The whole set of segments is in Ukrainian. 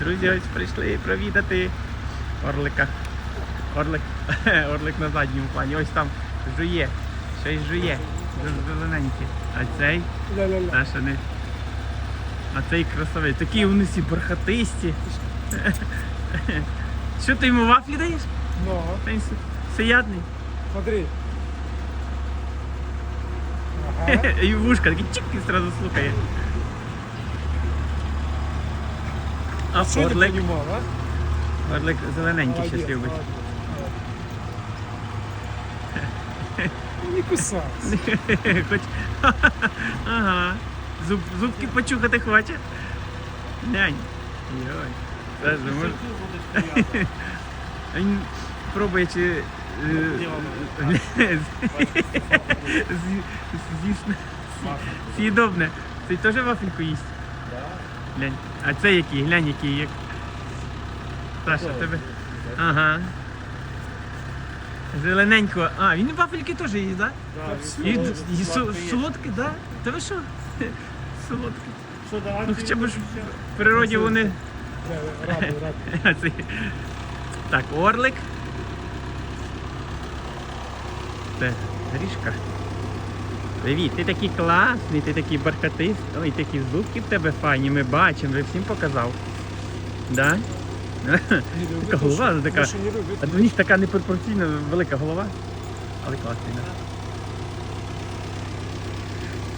Друзі, ось прийшли провідати Орлика. Орлик, Орлик на задньому плані. Ось там жує. Щось жує. Дуже Зелененький. А цей. Та що не. А цей красавець. Такі вони всі бархатисті. Що ти йому вафлі даєш? Ну, Та він си- смотри. Ага. І вушка такі чик і одразу слухає. А ты Орлик, понимал, а? Орлик зелененький щось любить. Ну, Не кусайся. Хоч... Ага. Зуб, зубки почухати хоче. Нянь. Йой. Ж може. Він пробує чи. е, з'їсне- З'їдобне. Цей теж вафельку їсть? Глянь. А це який? Глянь, який як. Саша, тебе. Ага. Зелененько. А, він вафельки теж їсть, так? І, і со- солодкі, так? Да? Та ви що? Солодкі. Ну хоча б ж в природі вони. Да, Радуй, радуй. Це- Так, орлик. Це грішка. Привіт, ти такий класний, ти такий бархатистий. Ой, такі зубки в тебе файні, ми бачимо, вже всім показав. Да? Така голова така. Не. А в них така непропорційно велика голова. Але класний, да.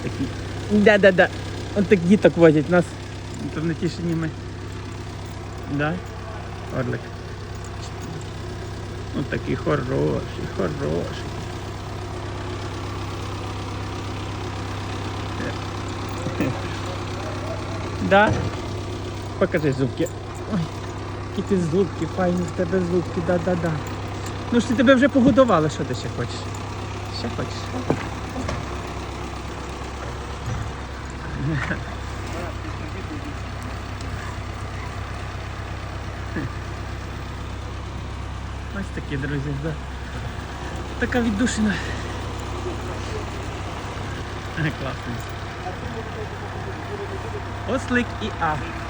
Такі. Да-да-да. От так діток возять нас. То в Натішині ми. Да? Орлик. Ось такий хороший, хороший. Да? Покажи зубки. Ой, які ти зубки, файні в тебе зубки, да-да-да. Ну ж ти тебе вже погодували, що ти ще хочеш? Ще хочеш? Ось такі, друзі, да. Така віддушина. Класний. Ослик і А.